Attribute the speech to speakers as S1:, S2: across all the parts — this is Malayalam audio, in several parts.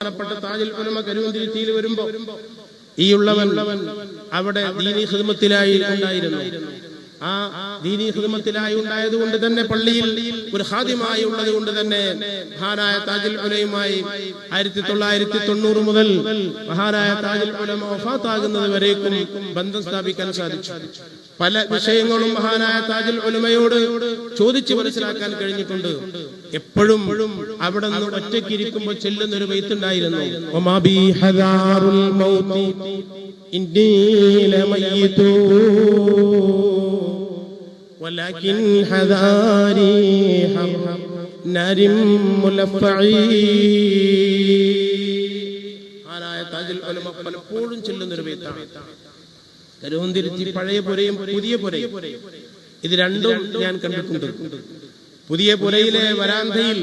S1: ബഹുമാനപ്പെട്ട താജിൽ പുലമ കരുവന്തിരുത്തിയിൽ വരുമ്പോ ഈ ഉള്ളവൻ അവിടെ ദീനി ഹിദ്മത്തിലായി ഉണ്ടായിരുന്നു ആ ദീനി ഹിദ്മത്തിലായി ഉണ്ടായത് കൊണ്ട് തന്നെ പള്ളിയിൽ ഒരു ഹാദ്യമായി ഉള്ളത് കൊണ്ട് തന്നെ മഹാനായ താജിൽ ഉലയുമായി ആയിരത്തി തൊള്ളായിരത്തി തൊണ്ണൂറ് മുതൽ മഹാനായ താജിൽ ഉലമ വഫാത്താകുന്നത് വരേക്കും ബന്ധം സ്ഥാപിക്കാൻ സാധിച്ചു. പല വിഷയങ്ങളും മഹാനായ താജുൽ ഉലമയോട് ചോദിച്ചു മനസ്സിലാക്കാൻ കഴിഞ്ഞിട്ടുണ്ട്. എപ്പോഴും അവിടെ നിന്ന് ഒറ്റയ്ക്ക് ഇരിക്കുമ്പോൾ ചെല്ലുന്ന ഒരു വെയ്ത്തുണ്ടായിരുന്നു ഒമാബി ولكن حذاري حر نار ملفعي മഹാനായ താജുൽ ഉലമ പലപ്പോഴും ചെല്ലുന്ന ഒരു വെയ്ത്താണ് കരുവന്തിരുത്തി പഴയ പുരയും പുതിയ പുരയും ഇത് രണ്ടും ഞാൻ കണ്ടിട്ടുണ്ട് പുതിയ പുരയിലെ വരാന്തയിൽ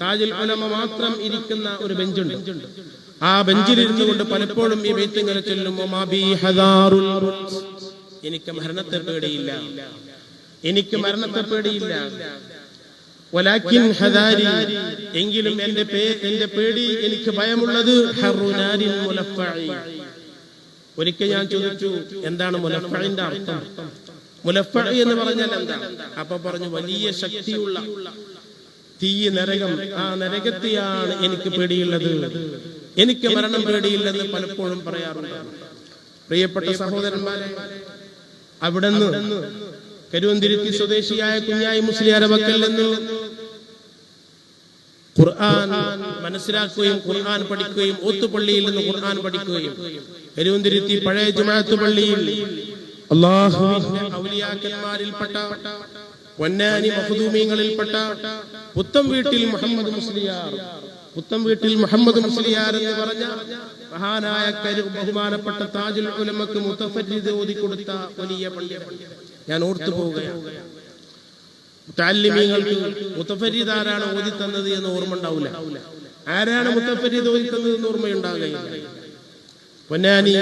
S1: താജുൽ ഉലമ മാത്രം ഇരിക്കുന്ന ഒരു ബെഞ്ചുണ്ട് ആ ബെഞ്ചിലിരുന്നു കൊണ്ട് പലപ്പോഴും ഈ വെയ്ത്തിങ്ങനെ ചൊല്ലും ഒമാബി ഹദാറുൽ മൗത്ത്. എനിക്ക് മരണത്തെ പേടിയില്ല എനിക്ക് മരണത്തെ പേടിയില്ല. വലാക്കിൻ ഹദാരി എങ്കിലും എന്റെ പേ എന്റെ പേടി എനിക്ക് ഭയമുള്ളത് ഒരിക്കൽ ഞാൻ ചോദിച്ചു എന്താണ് മുലഫഴിന്റെ അർത്ഥം? മുലഫഴി എന്ന് പറഞ്ഞാൽ എന്താ? അപ്പൊ പറഞ്ഞു വലിയ ശക്തിയുള്ള തീ നരകം. ആ നരകത്തെയാണ് എനിക്ക് പേടിയുള്ളത്. എനിക്ക് മരണം പേടിയില്ലെന്ന് പലപ്പോഴും പറയാറുണ്ട്. പ്രിയപ്പെട്ട സഹോദരന്മാരെ അവിടുന്ന് കരുവന്തിരുത്തി സ്വദേശിയായ കുഞ്ഞായി മുസ്ലിം വക്കൽ നിന്ന്. ഖുർആൻ മനസ്സിലാക്കുകയും ഖുർആൻ പഠിക്കുകയും ഓത്തുപള്ളിയിൽ നിന്ന് ഖുർആൻ പഠിക്കുകയും കരുവന്തിരുത്തി പഴയ ജുമാഅത്ത് പള്ളിയിൽ അള്ളാഹുവിന്റെ ഔലിയാക്കന്മാരിൽപ്പെട്ട പൊന്നാനി മഹദൂമീങ്ങളിൽപ്പെട്ട പുത്തം വീട്ടിൽ മുഹമ്മദ് മുസ്ലിയാർ പുത്തം വീട്ടിൽ മുഹമ്മദ് മുസ്ലിയാർ എന്ന് പറഞ്ഞ മഹാനായ കരു ബഹുമാനപ്പെട്ട താജുൽ ഉലമക്ക് മുത്തഫരീദ് ഓതി കൊടുത്ത വലിയ പണ്ഡിതൻ ഞാൻ ഓർത്തു പോവുകയാണ്. മുത്താലിമീങ്ങൾക്ക് മുത്തഫരീദ് ആരാണ് ഓതി തന്നത് എന്ന് ഓർമ്മ ഉണ്ടാവില്ല. ആരാണ് മുത്തഫരീദ് ഓതി തന്നത് എന്ന് ഓർമ്മയുണ്ടാകുകയില്ല പൊന്നാനി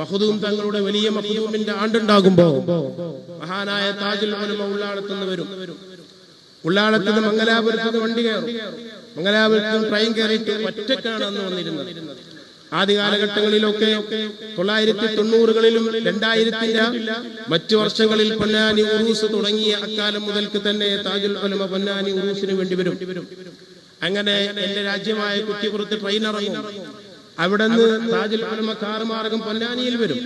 S1: മഹദൂം തങ്ങളുടെ വലിയ മഹദൂമിന്റെ ആണ്ടുണ്ടാകുമ്പോ മഹാനായ താജുൽ ഉലമ ഉള്ളാളത്തുനിന്ന് വരും. ഉള്ളാളത്തുനിന്ന് മംഗലാപുരത്തുനിന്ന് വണ്ടി കയറും. മംഗലാപുരത്തുനിന്ന് ട്രെയിൻ കയറിയിട്ട് ഒറ്റക്കാണ് അന്ന് വന്നിരുന്നത്. ആദ്യ കാലഘട്ടങ്ങളിലൊക്കെ തൊള്ളായിരത്തി തൊണ്ണൂറുകളിലും രണ്ടായിരത്തിന്റെ മറ്റു വർഷങ്ങളിൽ പൊന്നാനി ഉറൂസ് തുടങ്ങിയ അക്കാലം മുതൽക്ക് തന്നെ താജുൽ ഉലമ പൊന്നാനി ഉറൂസിന് വേണ്ടി വരും. അങ്ങനെ എന്റെ രാജ്യമായ കുറ്റിപ്പുറത്ത് ട്രെയിൻ ഇറങ്ങും. അവിടെ നിന്ന് താജുൽ ഉലമ കാറുമാർഗം പൊന്നാനിയിൽ വരും.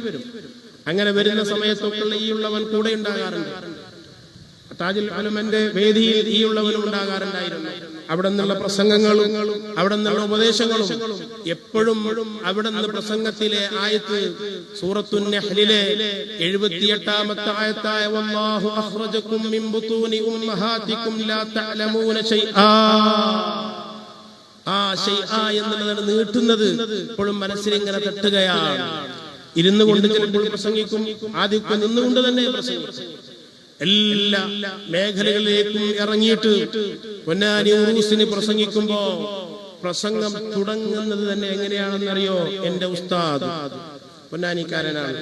S1: അങ്ങനെ വരുന്ന സമയത്തൊക്കെ ഈ ഉള്ളവൻ കൂടെ ഉണ്ടാകാറുണ്ട്. താജുൽ ഉലമന്റെ വേദിയിൽ ഈ ഉണ്ടാകാറുണ്ടായിരുന്നു. അവിടെ നിന്നുള്ള പ്രസംഗങ്ങളും അവിടെ നിന്നുള്ള ഉപദേശങ്ങളും എപ്പോഴും അവിടെ നിന്ന് പ്രസംഗത്തിലെ ആയത്ത് സൂറത്തു നഹ്ലിലെ എഴുപത്തിയെട്ടാമത്തെ ആയത്തായ വല്ലാഹു അഖ്റജകും മിൻ ബുതൂനി ഉമ്മഹാതികും ലാ തഅലമൂന ശൈആ. ആ ശൈആ എന്നുള്ളതാണ് നീട്ടുന്നത് എപ്പോഴും മനസ്സിൽ ഇങ്ങനെ തട്ടുകയാണ്. ഇരുന്നു കൊണ്ട് ചിലപ്പോൾ പ്രസംഗിക്കും ആദ്യമൊക്കെ നിന്നുകൊണ്ട് തന്നെ പ്രസംഗിക്കും. എല്ലാ മേഖലകളിലേക്കും ഇറങ്ങിയിട്ട് പൊന്നാനി ഉറൂസിന് പ്രസംഗിക്കുമ്പോ പ്രസംഗം തുടങ്ങുന്നത് തന്നെ എങ്ങനെയാണെന്നറിയോ? എന്റെ ഉസ്താദ്. പൊന്നാനിക്കാരനാണ്.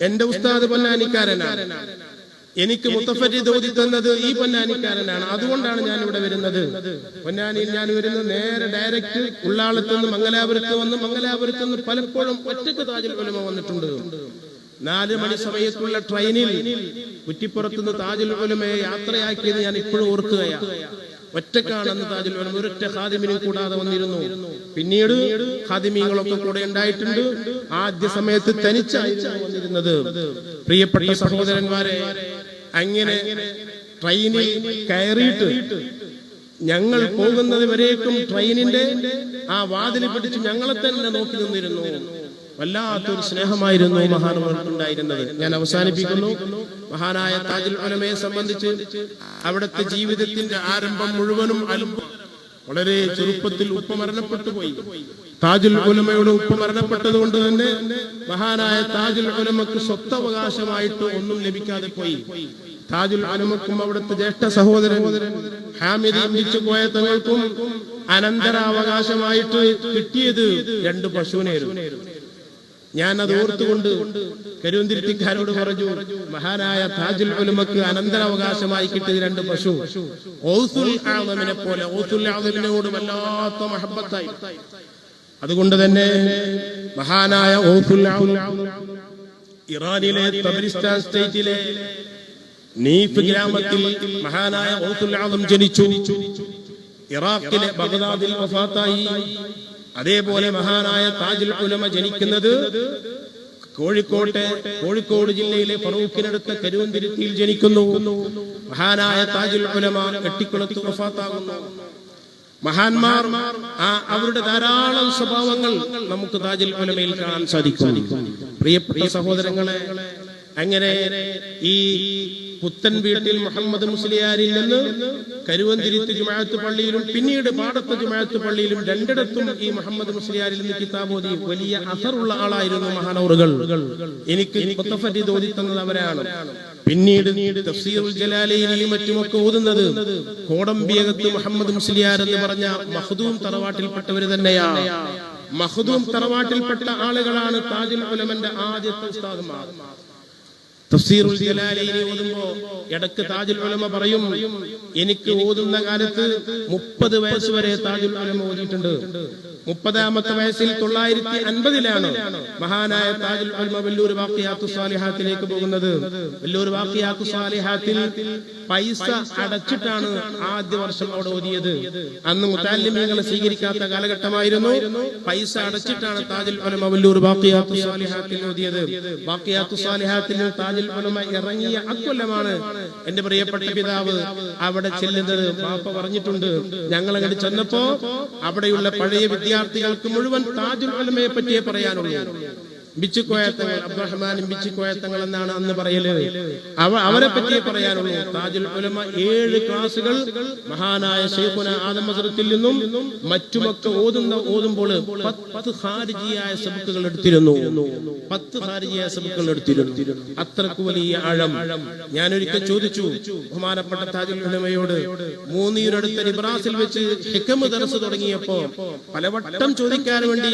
S1: എന്റെ ഉസ്താദ് പൊന്നാനിക്കാരനാണ്. എനിക്ക് മുത്തഫരി ഓതി തന്നത് ഈ പൊന്നാനിക്കാരനാണ്. അതുകൊണ്ടാണ് ഞാൻ ഇവിടെ വരുന്നത്. പൊന്നാനിയിൽ ഞാൻ വരുന്നത് നേരെ ഡയറക്റ്റ് ഉള്ളാളത്ത് നിന്ന് മംഗലാപുരത്ത് വന്ന് മംഗലാപുരത്ത് നിന്ന് പലപ്പോഴും ഒറ്റയ്ക്ക് താജിൽ ഉലമ വന്നിട്ടുണ്ട്. നാല് മണി സമയത്തുള്ള ട്രെയിനിൽ കുറ്റിപ്പുറത്തുനിന്ന് താജുൽ ഉലമയെ യാത്രയാക്കിയത് ഞാൻ ഇപ്പോഴും ഓർക്കുകയാണ്. ഒറ്റക്കാണെന്ന് താജുൽ ഉലമ. ഒരൊറ്റ ഹാദിമിനും കൂടാതെ വന്നിരുന്നു. പിന്നീട് ഹാദിമീങ്ങളൊക്കെ കൂടെ ഉണ്ടായിട്ടുണ്ട് ആദ്യ സമയത്ത് തനിച്ചായിരുന്നു വന്നിരുന്നത്. പ്രിയപ്പെട്ട സഹോദരന്മാരെ അങ്ങനെ ട്രെയിനിൽ കയറിയിട്ട് ഞങ്ങൾ പോകുന്നത് വരേക്കും ട്രെയിനിന്റെ ആ വാതിൽ പിടിച്ച് ഞങ്ങളെ തന്നെ നോക്കി നിന്നിരുന്നു. വല്ലാത്തൊരു സ്നേഹമായിരുന്നു മഹാനുണ്ടായിരുന്നത് ഞാൻ അവസാനിപ്പിക്കുന്നു. മഹാനായ താജുൽ ഉലമയെ സംബന്ധിച്ച് അവിടുത്തെ ജീവിതത്തിന്റെ ആരംഭം മുഴുവനും വളരെ ചെറുപ്പത്തിൽ ഉപ്പ മരണപ്പെട്ടു പോയി. താജുൽ ഉലമയുടെ ഉപ്പ മരണപ്പെട്ടത് കൊണ്ട് തന്നെ മഹാനായ താജുൽ ഉലമക്ക് സ്വത്തവകാശമായിട്ട് ഒന്നും ലഭിക്കാതെ പോയി. താജുൽ ഉലമക്കും അവിടുത്തെ ജ്യേഷ്ഠ സഹോദരൻ ഹാമിദ് അമ്പിച്ചു പോയ തങ്ങൾക്കും അനന്തരാവകാശമായിട്ട് കിട്ടിയത് രണ്ട് പശുവിനായിരുന്നു ഞാൻ അത് ഓർത്തുകൊണ്ട് കരുവന്തിരിക്കാരോട് പറഞ്ഞു മഹാനായ താജുൽ ഉലമക്ക് അനന്തരാവകാശമായി കിട്ടിയത് രണ്ട് പശു. ഔസുൽ ആദമിനെ പോലെ ഔസുൽ ആദമിനോട് വല്ലാത്ത മഹബത്തായി. അതുകൊണ്ട് തന്നെ മഹാനായ ഔസുൽ ആദം ഇറാനിലെ തബരിസ്ഥാൻ സ്റ്റേറ്റിലെ നീഫ് ഗ്രാമത്തിൽ മഹാനായ ഔസുൽ ആദം ജനിച്ചു. ഇറാഖിലെ ബഗ്ദാദിൽ വഫാത്തായി. അതേപോലെ മഹാനായ താജുൽ ഉലമ ജനിക്കുന്നത് കോഴിക്കോട്ടെ കോഴിക്കോട് ജില്ലയിലെ ഫറൂഖിനടുത്ത കരുവന്തിരുത്തിയിൽ ജനിക്കുന്നു. മഹാനായ താജുൽ ഉലമ കെട്ടിക്കുളത്ത് വഫാത്താകുന്നു. മഹാന്മാർ ആ അവരുടെ ധാരാളം സ്വഭാവങ്ങൾ നമുക്ക് താജുൽ ഉലമയിൽ കാണാൻ സാധിക്കും. പ്രിയപ്പെട്ട സഹോദരങ്ങളെ അങ്ങനെ ഈ പുത്തൻ വീട്ടിൽ മുഹമ്മദ് മുസ്ലിയാരിൽ നിന്ന് കരുവന്തിരിത്ത് ജുമാഅത്ത് പള്ളിയിലും പിന്നീട് പാടത്ത് ജുമാഅത്ത് പള്ളിയിലും രണ്ടിടത്തും ഈ മുഹമ്മദ് മുസ്ലിയാരിൽ നിന്ന് കിതാബോദി വലിയ അസറുള്ള ആളായിരുന്നു മഹാനൗറുകൾ എനിക്ക് മുത്തഫരീദ് അവരാണ് പിന്നീട് തഫ്സീറുൽ ജലാലയിലെയും മറ്റുമൊക്കെ ഓതുന്നത് കോടമ്പിയകത്ത് മുഹമ്മദ് മുസ്ലിയാർ എന്ന് പറഞ്ഞ മഹദൂം തറവാട്ടിൽപ്പെട്ടവര് തന്നെയാണ് മഹദൂം തറവാട്ടിൽപ്പെട്ട ആളുകളാണ് താജുൽ ഉലമന്റെ ആദ്യത്തെ ഉസ്താദുമാർ. തഫ്സീറുൽ ജലാലൈനി ഓതുമ്പോ ഇടയ്ക്ക് താജുൽ ഉലമ പറയും എനിക്ക് ഓതുന്ന കാലത്ത് മുപ്പത് വയസ്സ് വരെ താജുൽ ഉലമ ഓതിയിട്ടുണ്ട്. മുപ്പതാമത്തെ വയസ്സിൽ തൊള്ളായിരത്തി അൻപതിലാണ് മഹാനായ താജുൽ ഉലമ വല്ലൂർ വാക്കിയാത്തു സാലിഹാത്തിലേക്ക് പോകുന്നത്. വല്ലൂർ വാക്കിയാത്തു സാലിഹാത്തിൽ പൈസ അടച്ചിട്ടാണ് ആദ്യ വർഷം അവിടെ ഓതിയത്. അന്ന് മുത്താലിമ്യങ്ങൾ സ്വീകരിക്കാത്ത കാലഘട്ടമായിരുന്നു. പൈസ അടച്ചിട്ടാണ് താജുൽ ഉലമ വല്ലൂർ വാക്കിയാത്തു സാലിഹാത്തിൽ ഓതിയത്. വാക്കിയാത്തു സാലിഹാത്തിൽ താജുൽ ഉലമ ഇറങ്ങിയ അക്കൊല്ലമാണ് എന്റെ പ്രിയപ്പെട്ട പിതാവ് അവിടെ ചെല്ലുന്നത്. മാപ്പ പറഞ്ഞിട്ടുണ്ട് ഞങ്ങൾ അങ്ങോട്ട് ചെന്നപ്പോ അവിടെയുള്ള പഴയ വിദ്യാർത്ഥികൾക്ക് മുഴുവൻ താജുൽ ഉലമയെ പറ്റിയേ പറയാനുള്ളൂ. ബിച്ചുക്കോയത്തങ്ങൾ അബ്ദുറഹ്മാൻ ബിച്ചുക്കോയത്തങ്ങൾ എന്നാണ് അന്ന് പറയൽ. അവ അവരെ പറ്റി പറയാനുള്ളൂ. താജുൽ ഉലമ ഏഴ് ക്ലാസുകൾ മഹാനായ ഷെയ്ഖുന ആദം മസറത്തിൽ നിന്നും മറ്റുമൊക്കെ ഓതുന്ന ഓതുമ്പോൾ പത്ത് ഹാരിജിയായ സബുക്കുകൾ എടുത്തിരുന്നു. പത്ത് ഹാരിജിയായ സബുക്കുകൾ എടുത്തിരുന്നു. അത്രയ്ക്ക് വലിയ ആഴം. ഞാനൊരിക്കൽ ചോദിച്ചു ബഹുമാനപ്പെട്ട താജുൽ ഉലമയോട് മൂന്നിയുടെ ഇബ്രാസിൽ വെച്ച് ഹിക്കമ് ദർസ് തുടങ്ങിയപ്പോ പലവട്ടം ചോദിക്കാൻ വേണ്ടി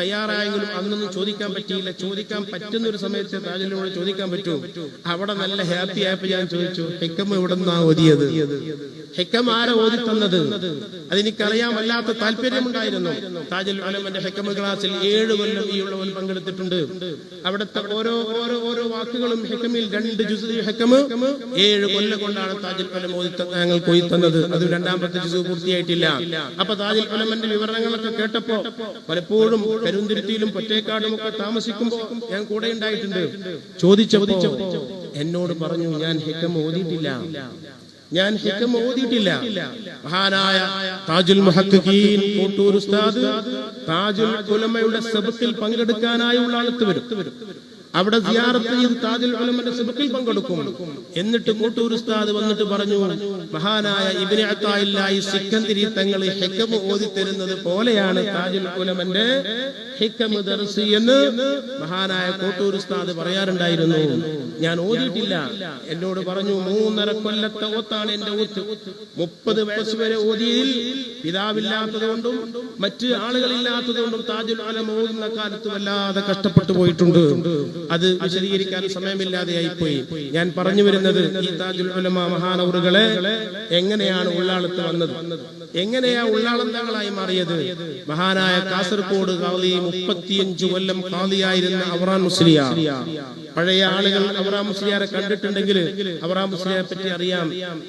S1: തയ്യാറായെങ്കിലും അന്നൊന്നും ചോദിക്കാൻ പറ്റിയില്ല ചോദിക്കാൻ പറ്റുന്ന ഒരു സമയത്ത് താജലിനോട് ചോദിക്കാൻ പറ്റൂ. അവിടെ നല്ല ഹാപ്പി ആയപ്പോ ഞാൻ ചോദിച്ചു ഹെക്കം ഇവിടെ ഓതിയത്? ഹെക്കം ആരാ ഓതി തന്നത് അതെനിക്കറിയാൻ വല്ലാത്ത താല്പര്യമുണ്ടായിരുന്നു. താജൽ അലമന്റെ ഹെക്കമ ക്ലാസ്സിൽ ഏഴ് കൊല്ലം ഈ ഉള്ളവൻ പങ്കെടുത്തിട്ടുണ്ട്. അവിടുത്തെ ഓരോ ഓരോ ഓരോ വാക്കുകളും ഹെക്കമിൽ രണ്ട് ജുസ് ഹെക്കമ് ഏഴ് കൊല്ലം കൊണ്ടാണ് താജൽ അലം ഓതി ഞങ്ങൾ പോയി തന്നത് അത് രണ്ടാമത്തെ ജുസ് പൂർത്തിയായിട്ടില്ല. അപ്പൊ താജൽ അലമന്റെ വിവരണങ്ങളൊക്കെ കേട്ടപ്പോ പലപ്പോഴും കരുന്തിരുത്തിയിലും പൊറ്റേക്കാടും ഒക്കെ താമസിക്കുമ്പോ ഞാൻ കൂടെ ഉണ്ടായിട്ടുണ്ട്. ചോദിച്ചപ്പോ എന്നോട് പറഞ്ഞു ഞാൻ ഹിക്കം ഓതിയിട്ടില്ല. ഞാൻ ഹിക്കം ഓതിയിട്ടില്ല. മഹാനായ താജുൽ കോട്ടൂർ ഉസ്താദ് താജുൽ കുലമയുടെ സബത്തിൽ പങ്കെടുക്കാനായുള്ള ആളത്ത് വരും അവിടെ സിയാറത്ത് താജുൽ പങ്കെടുക്കും. എന്നിട്ട് കൂട്ടൂർ ഉസ്താദ് വന്നിട്ട് പറഞ്ഞു മഹാനായ ഇബ്നു അത്തായില്ലായി സിക്കന്തിരി തങ്ങളെ ഹെക്കമ് ഓതി തരുന്നത് പോലെയാണ് താജുൽ ഉലമന്റെ ഹെക്കമ് ദർസി എന്ന് മഹാനായ കോട്ടൂർ ഉസ്താദ് പറയാറുണ്ടായിരുന്നു. ഞാൻ ഓതിയിട്ടില്ല. എന്നോട് പറഞ്ഞു മൂന്നര കൊല്ലത്തെ ഓത്താണ് എന്റെ ഓത്ത്. മുപ്പത് വയസ്സ് വരെ ഓതിയിൽ പിതാവില്ലാത്തതുകൊണ്ടും മറ്റ് ആളുകളില്ലാത്തതുകൊണ്ടും താജുൽ ആലം ഓതുന്ന കാലത്ത് വല്ലാതെ കഷ്ടപ്പെട്ടു പോയിട്ടുണ്ട്. അത് വിശദീകരിക്കാൻ സമയമില്ലാതെയായി പോയി ഞാൻ പറഞ്ഞു വരുന്നത് ഉലമ മഹാനവറുകളെ എങ്ങനെയാണ് ഉള്ളാളത്ത് വന്നത്? എങ്ങനെയാ ഉള്ളാളന്താകളായി മാറിയത്? മഹാനായ കാസർഗോഡ് കാളി മുപ്പത്തിയഞ്ചു കൊല്ലം കാളിയായിരുന്ന അവറാൻ മുസ്ലിയാർ പഴയ ആളുകൾ അവറാം മുസ്ലിയാരെ കണ്ടിട്ടുണ്ടെങ്കിൽ അവറാം മുസ്ലിയാരെ പറ്റി അറിയാം.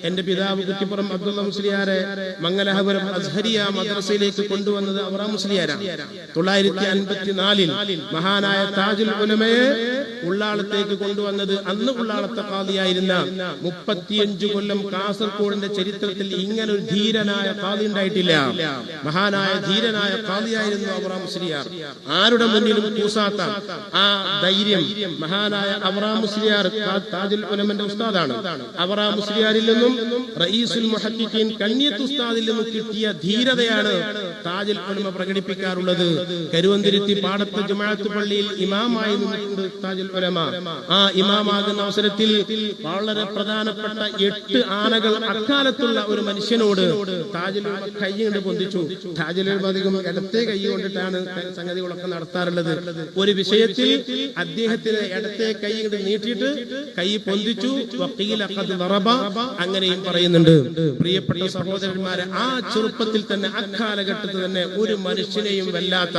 S1: എന്റെ പിതാവ് കുറ്റിപ്പുറം അബ്ദുള്ള മുസ്ലിയാരെ മംഗലഹപുരം അസ്ഹരിയ മദ്രസയിലേക്ക് കൊണ്ടുവന്നത് അവറാം മുസ്ലിയാരാണ്. തൊള്ളായിരത്തി അൻപത്തിനാലിൽ മഹാനായ താജുൽ ഉലമയെ ഉള്ളാളത്തേക്ക് കൊണ്ടുവന്നത് അന്ന് ഉള്ളാളത്തെ കാതിയായിരുന്ന മുപ്പത്തിയഞ്ചു കൊല്ലം കാസർഗോഡിന്റെ ചരിത്രത്തിൽ ഇങ്ങനെ ഒരു ധീരനായ കാതി ഉണ്ടായിട്ടില്ല. മഹാനായ ധീരനായ കാതിയായിരുന്നു അവറാം മുസ്ലിയാർ. ആരുടെ മുന്നിലും കൂസാത്ത ആ ധൈര്യം മഹാനായ മഹാനായ അവറാ മുസ്ലിയാർ താജുൽ ഉലമന്റെ ഉസ്താദാണ്. അവറാ മുസ്ലിയാരിൽ നിന്നും റയീസുൽ മുഹക്കിഖീൻ കണ്ണിയത്ത് ഉസ്താദിൽ നിന്നും കിട്ടിയ ധീരതയാണ് താജുൽ ഉലമ പ്രകടിപ്പിക്കാറുള്ളത്. കരുവന്തിരുത്തി പാടത്ത് ജുമാഅത്ത് പള്ളിയിൽ ഇമാമായി നിന്നിട്ടുണ്ട് താജുൽ ഉലമ. ആ ഇമാമാകുന്ന അവസരത്തിൽ വളരെ പ്രധാനപ്പെട്ട എട്ട് ആനകൾ അക്കാലത്തുള്ള ഒരു മനുഷ്യനോട് താജുൽ ഉലമ കൈ പൊന്തിച്ചു. താജുൽ ഉലമ അധികം ഇടത്തെ കൈ കൊണ്ടിട്ടാണ് സംഗതികളൊക്കെ നടത്താറുള്ളത്. ഒരു വിഷയത്തിൽ അദ്ദേഹത്തിന് ഇടത്തെ കൈ കൊണ്ട് നീട്ടിയിട്ട് കൈ പൊന്തിച്ചു. ദറബ അങ്ങനെയും പറയുന്നുണ്ട്. പ്രിയപ്പെട്ട സഹോദരന്മാരെ ആ ചെറുപ്പത്തിൽ തന്നെ അക്കാലഘട്ടത്തിൽ തന്നെ ഒരു മനുഷ്യനെയും വല്ലാത്ത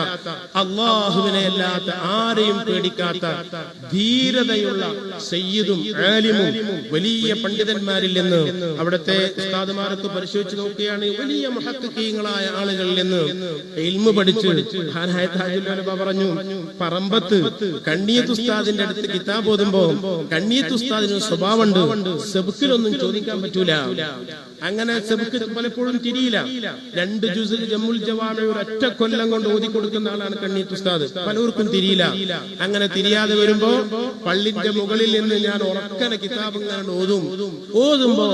S1: അള്ളാഹുവിനെ അല്ലാത്ത ആരെയും പേടിക്കാത്ത ധീരതയുള്ള സയ്യിദും വലിയ പണ്ഡിതന്മാരിൽ നിന്ന് അവിടുത്തെ ഉസ്താദുമാരൊക്കെ പരിശോധിച്ച് നോക്കുകയാണ് വലിയ മഹക്കീയങ്ങളായ ആളുകളിൽ നിന്ന് ഇൽമു പറഞ്ഞു പറമ്പത്ത് കണ്ണിയത്ത് ഉസ്താദിന്റെ അടുത്ത് കിതാബ് ഓതുമ്പോ കണ്ണീത്ത് ഉസ്താദിന് സ്വഭാവമുണ്ട്. സെബുക്കിലൊന്നും ചോദിക്കാൻ പറ്റൂല. അങ്ങനെ സെബുക്ക് പലപ്പോഴും തിരിയില്ല. രണ്ട് ജുസിൽ ജമ്മുൽ ജവാമ ഒറ്റ കൊല്ലം കൊണ്ട് ഓതി കൊടുക്കുന്ന ആളാണ് കണ്ണിയത്ത് ഉസ്താദ്. പലർക്കും തിരിയില്ല. അങ്ങനെ തിരിയാതെ വരുമ്പോ പള്ളിന്റെ മുകളിൽ നിന്ന് ഞാൻ ഉറക്കനെ കിതാബും ഇങ്ങനെ ഓതും. ഓതുമ്പോ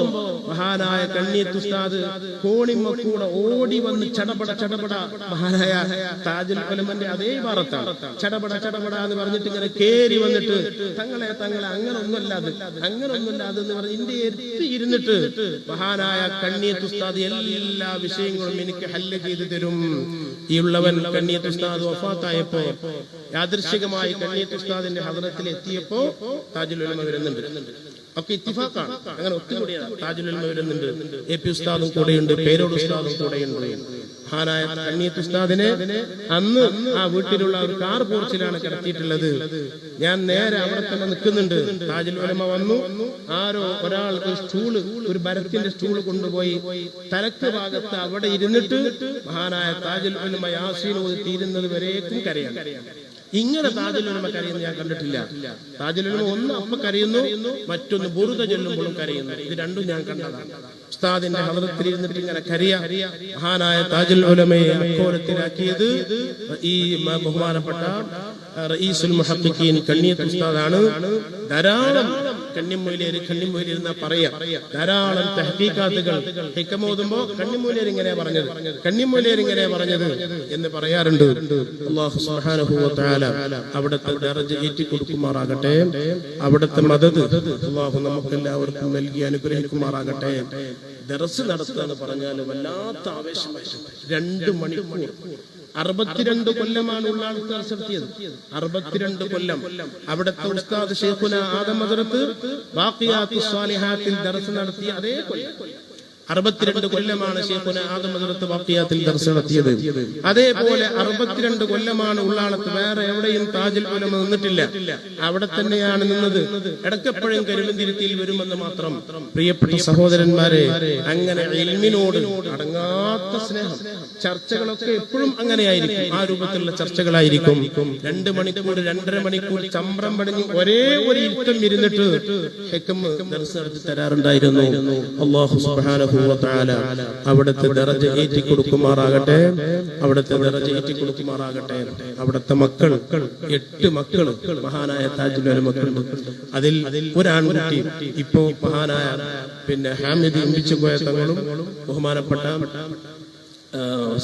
S1: മഹാനായ കണ്ണിയത്ത് ഉസ്താദ് കോണിമ്മ കൂടെ ഓടി വന്ന് ചടപട ചടപട മഹാനായ താജുൽ കൊലമന്റെ അതേ വാർത്താണ് ചടപട ചടപട എന്ന് പറഞ്ഞിട്ട് ഇങ്ങനെ കേറി വന്നിട്ട് തങ്ങളെ തങ്ങളെ അങ്ങനെ ഒന്നുമില്ലാതെ അങ്ങനെ ഒന്നുമില്ലാതെ എന്ന് പറഞ്ഞ് ഇന്ത്യ ഇരുന്നിട്ട് മഹാനായ കണ്ണിയത്ത് ഉസ്താദ് എല്ലാ വിഷയങ്ങളും എനിക്ക് ഹല്ല് ചെയ്തു തരും. ഈ ഉള്ളവൻ കണ്ണിയത്ത് ഉസ്താദ് വഫാത്തായപ്പോ യാദൃശികമായി കണ്ണിയത്ത് ഉസ്താദിന്റെ ഹദനത്തിൽ എത്തിയപ്പോ താജുൽ ഉലമ വരുന്നുണ്ട്. ഒക്കെ ഇത്തിഫാക്കാണ്. അങ്ങനെ ഒത്തുകൂടിയാണ്. താജുൽ ഉലമ വരുന്നുണ്ട്. എ പി ഉസ്താദും കൂടെയുണ്ട് പേരോട് ഉസ്താദും കൂടെയുണ്ട്. മഹാനായ കണ്ണീത്ത് ഉസ്താദിനെ അന്ന് ആ വീട്ടിലുള്ള ഒരു കാർ പോർച്ചിലാണ് കിടത്തിയിട്ടുള്ളത്. ഞാൻ നേരെ അവിടെ തന്നെ നിൽക്കുന്നുണ്ട്. താജുൽ വന്നു. ആരോ ഒരാൾ ഒരു സ്റ്റൂൾ ഒരു ഭരത്തിന്റെ സ്റ്റൂൾ കൊണ്ടുപോയി തലക്ക് ഭാഗത്ത് അവിടെ ഇരുന്നിട്ട് മഹാനായ താജുൽ ഉലമ യാസീൻ തീരുന്നത് വരേക്കും കരയാം ഇങ്ങനെ താജുലുലമ കരയുന്ന ഞാൻ കണ്ടിട്ടില്ല. താജുലുലമ ഒന്ന് അപ്പ കരയുന്നു മറ്റൊന്ന് ബുറുത ചൊല്ലുമ്പോഴും കരയുന്നു. ഇത് രണ്ടും ഞാൻ കണ്ടതാണ്. ഉസ്താദിന്റെ ഹലത്തിലിരുന്നിട്ട് ഇങ്ങനെ കരിയ മഹാനായ താജുൽ ഉലമയെ അക്കോലത്തിലാക്കിയത് ഈ ബഹുമാനപ്പെട്ട റഈസുൽ മുഹദ്ദിഖീൻ കണ്ണിയത്ത് ഉസ്താദാണ് ധാരാളം കണ്ണിമൂലേര് കണ്ണിമൂലേര് എന്നാ പറയാ ധാരാളം തഹ്കീക്കാത്തുകൾ ഹിക്കമോതുമ്പോ കണ്ണിമൂലേര് ഇങ്ങനെ പറഞ്ഞത്. കണ്ണിമൂലേര് ഇങ്ങനെ പറഞ്ഞത് എന്ന് പറയാറുണ്ട്. അവിടുത്തെ ദർജ ഏറ്റി കൊടുക്കുമാറാകട്ടെ. അവിടുത്തെ മദത് അള്ളാഹു നമുക്കെല്ലാവർക്കും നൽകി അനുഗ്രഹിക്കുമാറാകട്ടെ. ദർസ് നടത്തുക എന്ന് പറഞ്ഞാൽ വല്ലാത്ത ആവേശമായിരുന്നു രണ്ട് മണിക്കൂർ അറുപത്തിരണ്ട് കൊല്ലമാണ് ഉള്ള ആൾക്കാർ നടത്തിയത് അറുപത്തിരണ്ട് കൊല്ലം. അവിടുത്തെ ഉസ്താദ് ഷെയ്ഖുന ആദം ഹദറത്ത് ബാക്കിയാത്തു സ്വാലിഹാത്തിൽ ദർസ് നടത്തിയ അതേ കൊല്ലം. അറുപത്തിരണ്ട് കൊല്ലമാണ് ഷെയ്ഖുന ആദം ഹദറത്ത് ബാക്കിയാത്തിൽ ദർസ് നടത്തിയത്. അതേപോലെ അറുപത്തിരണ്ട് കൊല്ലമാണ് ഉള്ളാളത്ത് വേറെ എവിടെയും താജിൽ ഉലമ നിന്നിട്ടില്ല. അവിടെ തന്നെയാണ് നിന്നത്. ഇടയ്ക്കെപ്പോഴും കരുവന്തിരുത്തിയിൽ വരുമെന്ന് മാത്രം പ്രിയപ്പെട്ട സഹോദരന്മാരെ അങ്ങനെ ഇൽമിനോട് അടങ്ങാത്ത സ്നേഹം. ചർച്ചകളൊക്കെ എപ്പോഴും അങ്ങനെയായിരിക്കും ആ രൂപത്തിലുള്ള ചർച്ചകളായിരിക്കും. രണ്ട് മണിക്കൂർ രണ്ടര മണിക്കൂർ ചമ്രം പടിഞ്ഞ് ഒരേ ഒരു ഇരുത്തം ഇരുന്നിട്ട് ഹെക്കം ദർസ് നടത്തി തരാറുണ്ടായിരുന്നു അള്ളാഹു സുബ്ഹാനഹു തആല അവിടുത്തെ ദറജ ഏറ്റി കൊടുക്കുമാറാകട്ടെ അവിടുത്തെ ദറജ ഏറ്റി കൊടുക്കുമാറാകട്ടെ. അവിടുത്തെ മക്കൾ എട്ട് മക്കൾ മഹാനായ താജ്മഹലിന്റെ മക്കൾ അതിൽ ഒരാൺകുട്ടി ഇപ്പോ മഹാനായ പിന്നെ ഹാമിദ് ഇമ്പിച്ചു പോയ തങ്ങളും ബഹുമാനപ്പെട്ട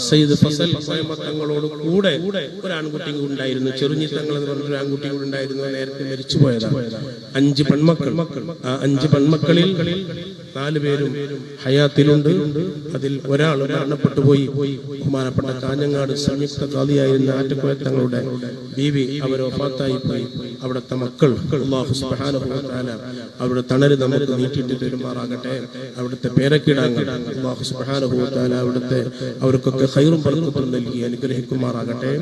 S1: സയ്യിദ് ഫസൽ തങ്ങളോട് കൂടെ ഒരു ആൺകുട്ടി കൂടി ഉണ്ടായിരുന്നു. ചെറുഞ്ഞിത്തങ്ങൾ എന്ന് പറഞ്ഞൊരു ആൺകുട്ടി കൂടെ ഉണ്ടായിരുന്നു. നേരത്തെ മരിച്ചു പോയതാണ്. അഞ്ച് പെൺമക്കൾ. ആ അഞ്ച് പെൺമക്കളിൽ നാല് പേരും ഹയാത്തിലുണ്ട്. അതിൽ ഒരാൾ മരണപ്പെട്ടു പോയി. ബഹുമാനപ്പെട്ട കാഞ്ഞങ്ങാട് സംയുക്ത കാതിയായിരുന്ന ആറ്റക്കോയ തങ്ങളുടെ ബീവി അവർ ഒഫാത്തായി പോയി. അവിടുത്തെ മക്കൾ അള്ളാഹു അവിടെ തണൽ നമുക്ക് നീട്ടിയിട്ട് തരുമാറാകട്ടെ. അവിടുത്തെ പേരക്കിടാങ്ങൾ അവിടുത്തെ അവർക്കൊക്കെ ഹൈറും പറഞ്ഞു നൽകി അനുഗ്രഹിക്കുമാറാകട്ടെ.